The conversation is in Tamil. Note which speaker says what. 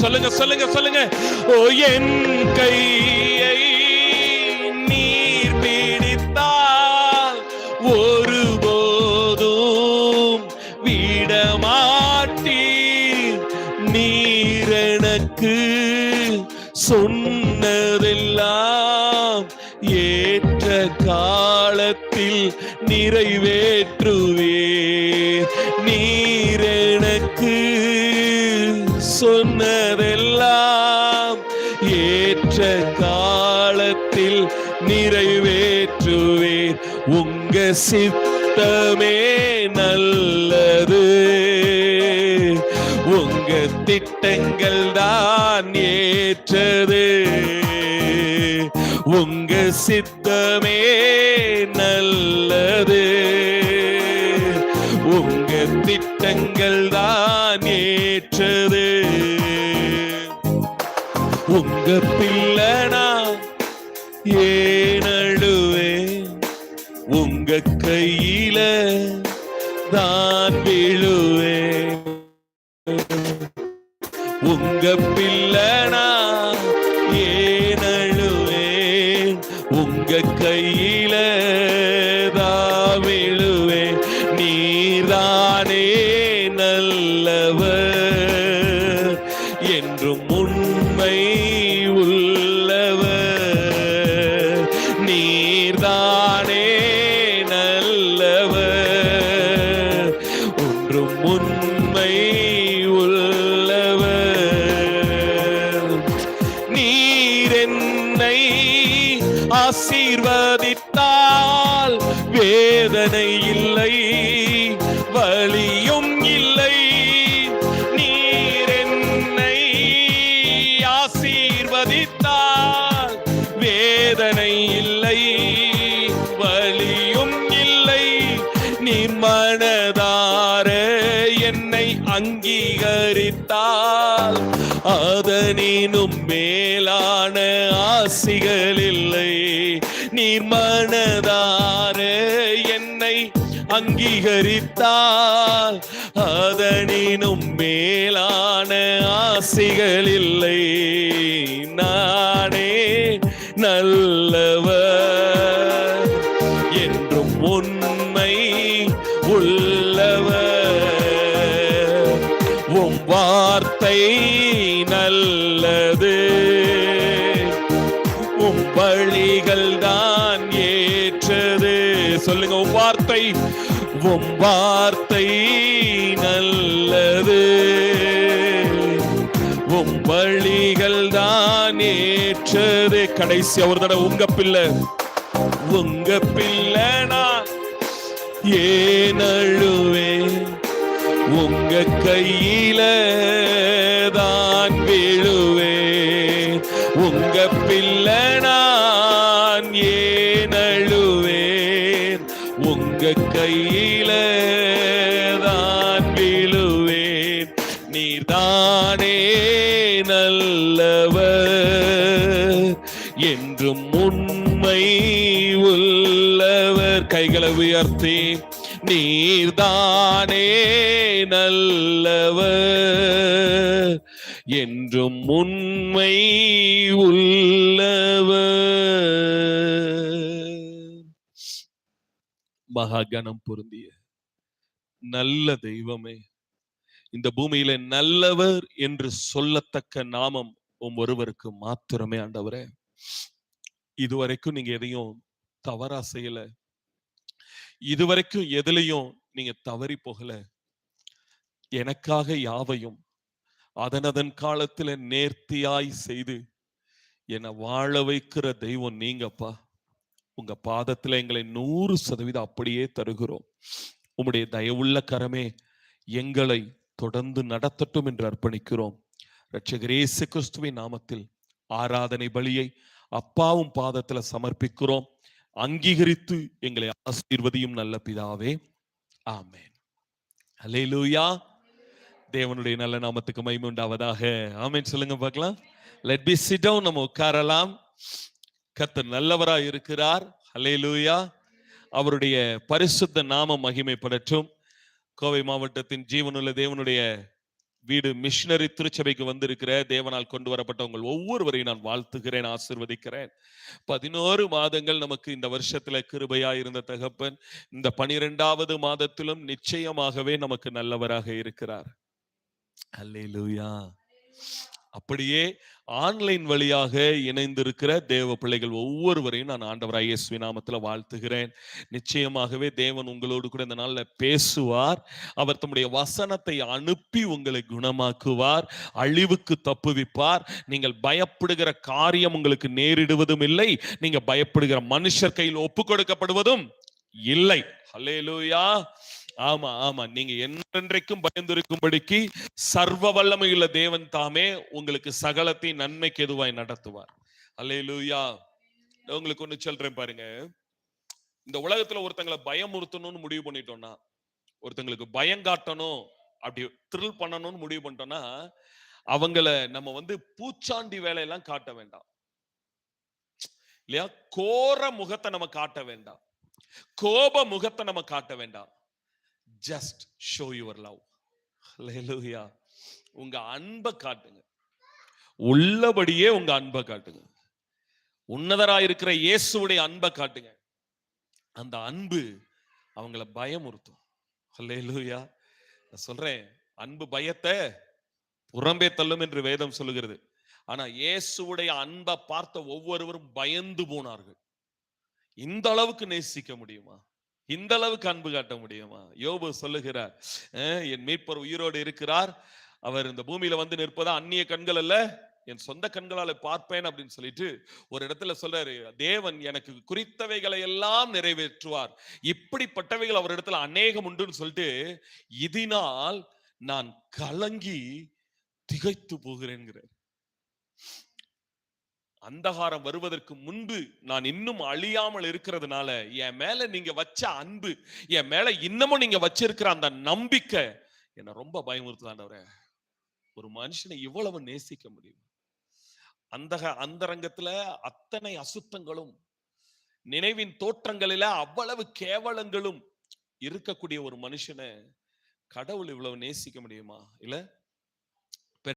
Speaker 1: சொல்லுங்க சொல்லுங்க சொல்லுங்க. ஓ என் கையை நீர் பிடித்தால் ஒருபோதும் விடமாட்டீர். நீர் எனக்கு சொன்னதெல்லாம் ஏற்ற காலத்தில் நிறைவேற்றுவே. நீர் எனக்கு சொன்னதெல்லாம் ஏற்ற காலத்தில் நிறைவேற்றுவேன் உங்க சித்தமே நல்லது. உங்க திட்டங்கள் தான் ஏற்றது. உங்க சித்தமே நல்லது. உங்க திட்டங்கள் தான் ஏற்றது. உங்க பிள்ளனா ஏனழுவே உங்க கையில தான் விழுவே. உங்க பிள்ளனா உங்க கையில தாவிழுவே நீரானே நல்லவர் என்றும் உண்மை உள்ளவர். நீர்தானே நல்லவர் ஒன்றும் உண்மை உள்ளவர். நீர் என்னை ஆசி அதிகரித்தால் அதனினும் மேலான ஆசிகள் இல்லை. நீர் மனதார என்னை அங்கீகரித்தால் அதனினும் மேலான ஆசிகள் இல்லை. உம் வார்த்தை நல்லது. உம் வழிகள் தான் ஏற்றது. சொல்லுங்க உம் வார்த்தை. உம் வார்த்தை நல்லது. உம் வழிகள் தான் ஏற்றது. கடைசி ஒரு தடவை உங்க பிள்ளை. உங்க பிள்ளை நான் ஏன் அழுவேன்? உங்க கையில தான் விழுவே உங்க பிள்ளை நான் ஏன் அழுவேன்? உங்க கையில தான் விழுவேன். நீதானே நல்லவர். என்றும் உண்மை உள்ளவர். கைகளை உயர்த்தி நீர்தானே நல்லவர் என்றும் உண்மை உள்ளவர். மகாகணம் பொருந்திய நல்ல தெய்வமே இந்த பூமியில நல்லவர் என்று சொல்லத்தக்க நாமம் உம் ஒருவருக்கு மாத்திரமே ஆண்டவரே. இதுவரைக்கும் நீங்க எதையும் தவறா செய்யல. இதுவரைக்கும் எதுலையும் நீங்க தவறி போகல. எனக்காக யாவையும் அதனதன் காலத்துல நேர்த்தியாய் செய்து என்னை வாழ வைக்கிற தெய்வம் நீங்கப்பா. உங்க பாதத்துல எங்களை நூறு சதவீதம் அப்படியே தருகிறோம். உம்முடைய தயவுள்ள கரமே எங்களை தொடர்ந்து நடத்தட்டும் என்று அர்ப்பணிக்கிறோம். ரட்சகர் கிறிஸ்துவின் நாமத்தில் ஆராதனை பலியை அப்பாவும் பாதத்துல சமர்ப்பிக்கிறோம். அங்கீகரித்து எங்களை ஆசீர்வதியும் நல்ல பிதாவே. ஆமேன். அல்லேலூயா தேவனுடைய நல்ல நாமத்துக்கு மைமுண்டாவதாக உண்டாவதாக. ஆமென். சொல்லுங்க பார்க்கலாம். லெட் பி சிட் டவுன் நம்ம உட்காரலாம். கத்தர் நல்லவராய் இருக்கிறார். அல்லேலூயா அவருடைய பரிசுத்த நாம மகிமைப்படட்டும். கோவை மாவட்டத்தின் ஜீவனுள்ள தேவனுடைய வீடு மிஷினரி திருச்சபைக்கு வந்திருக்கிற தேவனால் கொண்டு வரப்பட்ட உங்கள் ஒவ்வொருவரையும் நான் வாழ்த்துகிறேன் ஆசிர்வதிக்கிறேன். பதினோரு மாதங்கள் நமக்கு இந்த வருஷத்துல கிருபையா இருந்த தகப்பன் இந்த பனிரெண்டாவது மாதத்திலும் நிச்சயமாகவே நமக்கு நல்லவராக இருக்கிறார். அல்லேலூயா அப்படியே ஆன்லைன் வழியாக இணைந்திருக்கிற தேவ பிள்ளைகள் ஒவ்வொருவரையும் நான் ஆண்டவராய் இயேசுவின் நாமத்தில் வாழ்த்துகிறேன். நிச்சயமாகவே தேவன் உங்களோடு கூட இந்த நாளில் பேசுவார். அவர் தம்முடைய வசனத்தை அனுப்பி உங்களை குணமாக்குவார் அழிவுக்கு தப்புவிப்பார். நீங்கள் பயப்படுகிற காரியம் உங்களுக்கு நேரிடுவதும் இல்லை நீங்க பயப்படுகிற மனுஷர் கையில் ஒப்பு கொடுக்கப்படுவதும் இல்லை. ஹல்லேலூயா ஆமா ஆமா. நீங்க என்றென்றைக்கும் பயந்திருக்கும்படிக்கு சர்வ வல்லமையுள்ள தேவன் தாமே உங்களுக்கு சகலத்தை நன்மைக்கு எதுவாய் நடத்துவார். அல்லேலூயா. உங்களுக்கு ஒண்ணு சொல்றேன் பாருங்க. இந்த உலகத்துல ஒருத்தங்களை பயமுறுத்தணும்னு முடிவு பண்ணிட்டோம்னா ஒருத்தங்களுக்கு பயம் காட்டணும் அப்படி த்ரில் பண்ணணும்னு முடிவு பண்ணிட்டோம்னா அவங்கள நம்ம வந்து பூச்சாண்டி வேலையெல்லாம் காட்ட வேண்டாம். இல்லையா? கோர முகத்தை நம்ம காட்ட வேண்டாம். கோப முகத்தை நம்ம காட்ட வேண்டாம். ஜஸ்ட் ஷோ யுவர் லவ் ஹalleluya உங்க அன்பை காட்டுங்க. உள்ளபடியே உங்க அன்பை காட்டுங்க. உன்னதராக இருக்கிற இயேசுவுடைய அன்பை காட்டுங்க. அந்த அன்பு அவங்கள பயமுறுத்தும். ஹalleluya நான் சொல்றேன் அன்பு பயத்தை புறம்பே தள்ளும் என்று வேதம் சொல்லுகிறது. ஆனா இயேசுவுடைய அன்பை பார்த்த ஒவ்வொருவரும் பயந்து போனார்கள். இந்த அளவுக்கு நேசிக்க முடியுமா? இந்த அளவுக்கு அன்பு காட்ட முடியுமா? யோபு சொல்லுகிறார் என் மீட்பர் உயிரோடு இருக்கிறார். அவர் இந்த பூமியில வந்து நிற்பதா அந்நிய கண்கள் அல்ல? என் சொந்த கண்களால பார்ப்பேன் அப்படின்னு சொல்லிட்டு ஒரு இடத்துல சொல்றாரு தேவன் எனக்கு குறித்தவைகளை எல்லாம் நிறைவேற்றுவார். இப்படிப்பட்டவைகள் அவர் இடத்துல அநேகம் உண்டுன்னு சொல்லிட்டு இதனால் நான் கலங்கி திகைத்து போகிறேன்கிறார். அந்தகாரம் வருவதற்கு முன்பு நான் இன்னும் அழியாமல் இருக்கிறதுனால என் மேல நீங்க வச்ச அன்பு என் மேல இன்னமும் நீங்க வச்சிருக்கிற அந்த நம்பிக்கை என்ன ரொம்ப பயமுறுத்துதாண்டவரே. ஒரு மனுஷனை இவ்வளவு நேசிக்க முடியும். அந்த அந்தரங்கத்துல அத்தனை அசுத்தங்களும் நினைவின் தோற்றங்களில அவ்வளவு கேவலங்களும் இருக்கக்கூடிய ஒரு மனுஷனை கடவுள் இவ்வளவு நேசிக்க முடியுமா? இல்லை